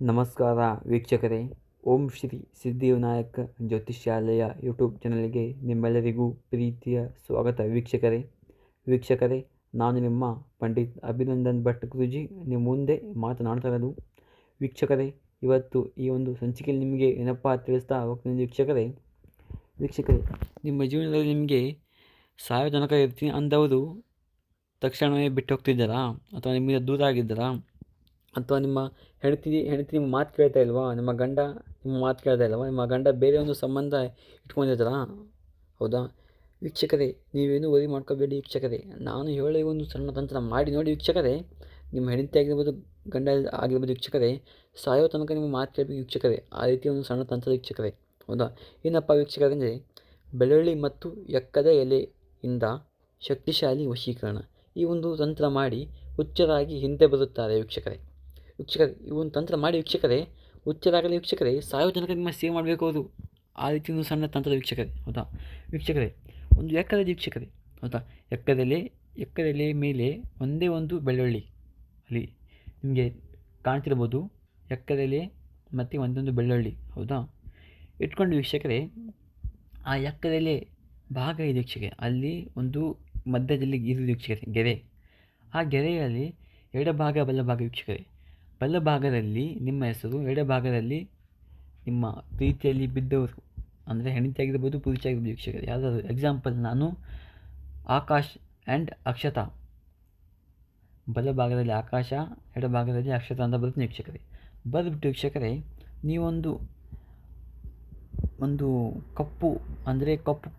ನಮಸ್ಕಾರ ವೀಕ್ಷಕರೇ. ಓಂ ಶ್ರೀ ಸಿದ್ಧಿವಿನಾಯಕ ಜ್ಯೋತಿಷ್ಯಾಲಯ ಯೂಟ್ಯೂಬ್ ಚಾನಲ್ಗೆ ನಿಮ್ಮೆಲ್ಲರಿಗೂ ಪ್ರೀತಿಯ ಸ್ವಾಗತ ವೀಕ್ಷಕರೇ. ವೀಕ್ಷಕರೇ, ನಾನು ನಿಮ್ಮ ಪಂಡಿತ್ ಅಭಿನಂದನ್ ಭಟ್ ಗುರುಜಿ ನಿಮ್ಮ ಮುಂದೆ ಮಾತನಾಡ್ತಾ ವೀಕ್ಷಕರೇ, ಇವತ್ತು ಈ ಒಂದು ಸಂಚಿಕೆಯಲ್ಲಿ ನಿಮಗೆ ಏನಪ್ಪ ತಿಳಿಸ್ತಾ ಹೋಗ್ತೀನಿ ವೀಕ್ಷಕರೇ. ವೀಕ್ಷಕರೇ, ನಿಮ್ಮ ಜೀವನದಲ್ಲಿ ನಿಮಗೆ ಸಾವಿರ ಜನಕ ಇರ್ತೀನಿ ಅಂದವರು ತಕ್ಷಣವೇ ಬಿಟ್ಟು ಹೋಗ್ತಿದ್ದಾರಾ? ಅಥವಾ ನಿಮಗೆ ದೂರ ಆಗಿದ್ದಾರಾ? ಅಥವಾ ನಿಮ್ಮ ಹೆಂಡತಿ ಹೆಂಡತಿ ನಿಮ್ಮ ಮಾತು ಕೇಳ್ತಾ ಇಲ್ವಾ? ನಿಮ್ಮ ಗಂಡ ನಿಮ್ಮ ಮಾತು ಕೇಳ್ತಾ ಇಲ್ವಾ? ನಿಮ್ಮ ಗಂಡ ಬೇರೆ ಒಂದು ಸಂಬಂಧ ಇಟ್ಕೊಂಡಿದ್ದಾರಾ? ಹೌದಾ? ವೀಕ್ಷಕರೇ, ನೀವೇನು ವರಿ ಮಾಡ್ಕೋಬೇಡಿ ವೀಕ್ಷಕರೇ. ನಾನು ಹೇಳಿ ಒಂದು ಸಣ್ಣ ತಂತ್ರ ಮಾಡಿ ನೋಡಿ ವೀಕ್ಷಕರೇ. ನಿಮ್ಮ ಹೆಂಡತಿ ಆಗಿರ್ಬೋದು, ಗಂಡ ಆಗಿರ್ಬೋದು ವೀಕ್ಷಕರೇ, ಸಾಯೋ ತನಕ ನಿಮ್ಮ ಮಾತು ಕೇಳಬೇಕು ವೀಕ್ಷಕರೇ. ಆ ರೀತಿ ಒಂದು ಸಣ್ಣ ತಂತ್ರ ವೀಕ್ಷಕರೇ. ಹೌದಾ? ಏನಪ್ಪ ವೀಕ್ಷಕರೆಂದರೆ, ಬೆಳ್ಳುಳ್ಳಿ ಮತ್ತು ಎಕ್ಕದ ಎಲೆಯಿಂದ ಶಕ್ತಿಶಾಲಿ ವಶೀಕರಣ. ಈ ಒಂದು ತಂತ್ರ ಮಾಡಿ ಹುಚ್ಚರಾಗಿ ಹಿಂದೆ ಬರುತ್ತಾರೆ ವೀಕ್ಷಕರೇ. ವೀಕ್ಷಕರೇ ಈ ಒಂದು ತಂತ್ರ ಮಾಡಿ ವೀಕ್ಷಕರೇ, ಹುಚ್ಚರಾಗಲಿ ವೀಕ್ಷಕರೇ ಸಾವಿರ ನಿಮ್ಮ ಸೇವ್ ಮಾಡಬೇಕು ಅದು. ಆ ರೀತಿ ಒಂದು ಸಣ್ಣ ತಂತ್ರದ ವೀಕ್ಷಕರೇ, ಹೌದಾ? ವೀಕ್ಷಕರೇ, ಒಂದು ಎಕ್ಕದ ವೀಕ್ಷಕರೇ, ಹೌದಾ? ಎಕ್ಕದಲ್ಲಿ ಎಕ್ಕದಲ್ಲಿ ಮೇಲೆ ಒಂದೇ ಒಂದು ಬೆಳ್ಳುಳ್ಳಿ ಅಲ್ಲಿ ನಿಮಗೆ ಕಾಣ್ತಿರ್ಬೋದು. ಎಕ್ಕದಲ್ಲಿ ಮತ್ತು ಒಂದೊಂದು ಬೆಳ್ಳುಳ್ಳಿ, ಹೌದಾ? ಇಟ್ಕೊಂಡು ವೀಕ್ಷಕರೇ, ಆ ಎಕ್ಕದಲ್ಲಿ ಭಾಗ ಇದೆ ವೀಕ್ಷಕರೇ. ಅಲ್ಲಿ ಒಂದು ಮಧ್ಯದಲ್ಲಿ ಇರುವುದು ವೀಕ್ಷಕರೇ, ಗೆರೆ. ಆ ಗೆರೆಯಲ್ಲಿ ಎಡಭಾಗ ಭಾಗ ವೀಕ್ಷಕರೇ. ಬಲಭಾಗದಲ್ಲಿ, ನಿಮ್ಮ ಹೆಸರು, ಎಡಭಾಗದಲ್ಲಿ ನಿಮ್ಮ ಪ್ರೀತಿಯಲ್ಲಿ ಬಿದ್ದವರು, ಅಂದರೆ ಹೆಂಡತಿಯಾಗಿರ್ಬೋದು ಆಗಿರ್ಬೋದು ಪುರುಷ ಆಗಿರ್ಬೋದು ವೀಕ್ಷಕರೇ. ಯಾವುದಾದ್ರು ಎಕ್ಸಾಂಪಲ್ ನಾನು, ಆಕಾಶ್ ಆ್ಯಂಡ್ ಅಕ್ಷತಾ. ಬಲಭಾಗದಲ್ಲಿ ಆಕಾಶ, ಎಡಭಾಗದಲ್ಲಿ ಅಕ್ಷತಾ ಅಂತ ಬರುತ್ತೆ ವೀಕ್ಷಕರೇ. ಬರೆದ್ಬಿಟ್ಟು ವೀಕ್ಷಕರೇ, ನೀವೊಂದು, ಒಂದು ಕಪ್ಪು, ಅಂದರೆ ಕಪ್ಪು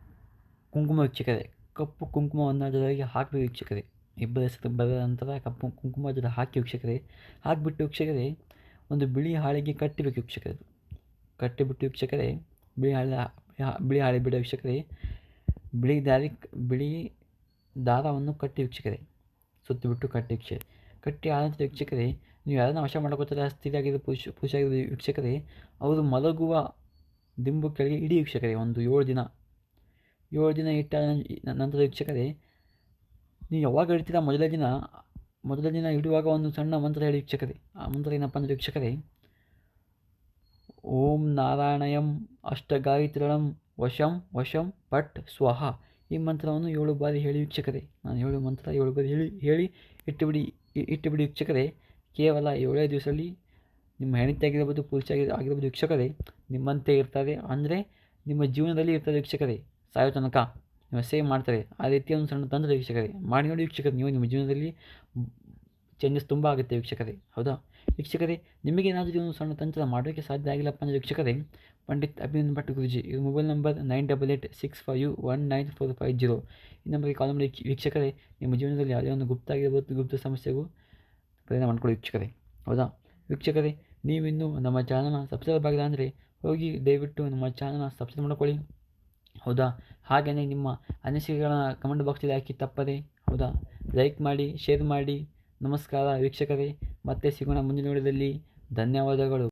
ಕುಂಕುಮ ವೀಕ್ಷಕರೇ. ಕಪ್ಪು ಕುಂಕುಮವನ್ನು ಅದರೊಳಗೆ ಹಾಕಬೇಕು ವೀಕ್ಷಕರೇ. ಇಬ್ಬರ ಹೆಸರು ಬರೆದ ನಂತರ ಕಪ್ಪು ಕುಂಕುಮ ಜಲ ಹಾಕಿ ವೀಕ್ಷಕರೇ, ಹಾಕಿಬಿಟ್ಟು ವೀಕ್ಷಕರೇ, ಒಂದು ಬಿಳಿ ಹಾಳೆಗೆ ಕಟ್ಟಬೇಕು ವೀಕ್ಷಕರೇ. ಕಟ್ಟಿಬಿಟ್ಟು ವೀಕ್ಷಕರೇ, ಬಿಳಿ ಹಾಳೆ ಬಿಳಿ ಹಾಳೆ ಬಿಡೋ ವೀಕ್ಷಕರೇ, ಬಿಳಿ ದಾರಿ, ಬಿಳಿ ದಾರವನ್ನು ಕಟ್ಟಿ ವೀಕ್ಷಕರೇ. ಸುತ್ತಿಬಿಟ್ಟು ಕಟ್ಟಿ ವೀಕ್ಷಕರೇ ಕಟ್ಟಿ ಆದ ವೀಕ್ಷಕರೇ, ನೀವು ಯಾರನ್ನ ವಶ ಮಾಡ್ಕೋತಾರೆ ಸ್ಥಿರಾಗಿರೋ ಪುರುಷ ಪುರುಷ ಆಗಿರೋ ವೀಕ್ಷಕರೇ, ಅವರು ಮಲಗುವ ದಿಂಬು ಕೆಳಗೆ ಇಡೀ ವೀಕ್ಷಕರೇ, ಒಂದು ಏಳು ದಿನ. ಏಳು ದಿನ ಇಟ್ಟ ನಂತರ ವೀಕ್ಷಕರೇ ನೀವು ಯಾವಾಗ ಹೇಳ್ತೀರಾ ಮೊದಲ ದಿನ ಮೊದಲ ದಿನ ಇಡುವಾಗ ಒಂದು ಸಣ್ಣ ಮಂತ್ರ ಹೇಳಿ ವೀಕ್ಷಕರೇ. ಆ ಮಂತ್ರ ಏನಪ್ಪ ಅಂದರೆ ವೀಕ್ಷಕರೇ, ಓಂ ನಾರಾಯಣಯಂ ಅಷ್ಟಗಾಯತ್ರಣಂ ವಶಂ ವಶಂ ಪಟ್ ಸ್ವಹ. ಈ ಮಂತ್ರವನ್ನು ಏಳು ಬಾರಿ ಹೇಳಿ ವೀಕ್ಷಕರೇ. ನಾನು ಏಳು ಮಂತ್ರ ಏಳು ಬಾರಿ ಹೇಳಿ ಹೇಳಿ ಇಟ್ಟುಬಿಡಿ ಇಟ್ಟುಬಿಡಿ ವೀಕ್ಷಕರೇ. ಕೇವಲ ಏಳೇ ದಿವಸದಲ್ಲಿ ನಿಮ್ಮ ಹೆಂಡತಿ ಆಗಿರ್ಬೋದು ಪುರುಷ ಆಗಿರ್ಬೋದು ವೀಕ್ಷಕರೇ, ನಿಮ್ಮಂತೆ ಇರ್ತಾರೆ. ಅಂದರೆ ನಿಮ್ಮ ಜೀವನದಲ್ಲಿ ಇರ್ತಾರೆ ವೀಕ್ಷಕರೇ, ಸಾಯೋ ತನಕ. ಸೇವ್ ಮಾಡ್ತಾರೆ. ಆ ರೀತಿಯ ಒಂದು ಸಣ್ಣ ತಂತ್ರ ವೀಕ್ಷಕರೇ. ಮಾಡಿ ನೋಡಿ ವೀಕ್ಷಕರು, ನೀವು ನಿಮ್ಮ ಜೀವನದಲ್ಲಿ ಚೇಂಜಸ್ ತುಂಬ ಆಗುತ್ತೆ ವೀಕ್ಷಕರೇ. ಹೌದಾ? ವೀಕ್ಷಕರೇ ನಿಮಗೇನಾದರೂ ಒಂದು ಸಣ್ಣ ತಂತ್ರ ಮಾಡೋಕ್ಕೆ ಸಾಧ್ಯ ಆಗಿಲ್ಲಪ್ಪ ಅಂದರೆ ವೀಕ್ಷಕರೇ, ಪಂಡಿತ್ ಅಭಿನಂದ್ ಭಟ್ ಗುರುಜಿ ಇವ್ರ mobile number nine double eight six five one nine four five zero. ಈ ನಂಬರ್ಗೆ ಕಾಲ್ ಮಾಡಿ ವೀಕ್ಷಕರೇ, ನಿಮ್ಮ ಜೀವನದಲ್ಲಿ ಯಾವುದೇ ಒಂದು ಗುಪ್ತ ಆಗಿರ್ಬೋದು, ಗುಪ್ತ ಸಮಸ್ಯೆಗೂ ಪರಿಣಾಮ ಮಾಡ್ಕೊಳ್ಳಿ ವೀಕ್ಷಕರೇ. ಹೌದಾ? ವೀಕ್ಷಕರೇ ನೀವಿನ್ನೂ ನಮ್ಮ ಚಾನಲ್ನ ಸಬ್ಸ್ಕ್ರೈಬ್ ಆಗಿಲ್ಲ ಅಂದರೆ ಹೋಗಿ ದಯವಿಟ್ಟು ನಮ್ಮ ಚಾನಲ್ನ ಸಬ್ಸ್ಕ್ರೈಬ್ ಮಾಡ್ಕೊಳ್ಳಿ. ಹೌದಾ? ಹಾಗೆಯೇ ನಿಮ್ಮ ಅನಿಸಿಕೆಗಳನ್ನ ಕಮೆಂಟ್ ಬಾಕ್ಸಲ್ಲಿ ಹಾಕಿ ತಪ್ಪದೆ, ಹೌದಾ? ಲೈಕ್ ಮಾಡಿ ಶೇರ್ ಮಾಡಿ, ನಮಸ್ಕಾರ ವೀಕ್ಷಕರೇ. ಮತ್ತೆ ಸಿಗೋಣ ಮುಂದಿನ ವಿಡಿಯೋದಲ್ಲಿ. ಧನ್ಯವಾದಗಳು.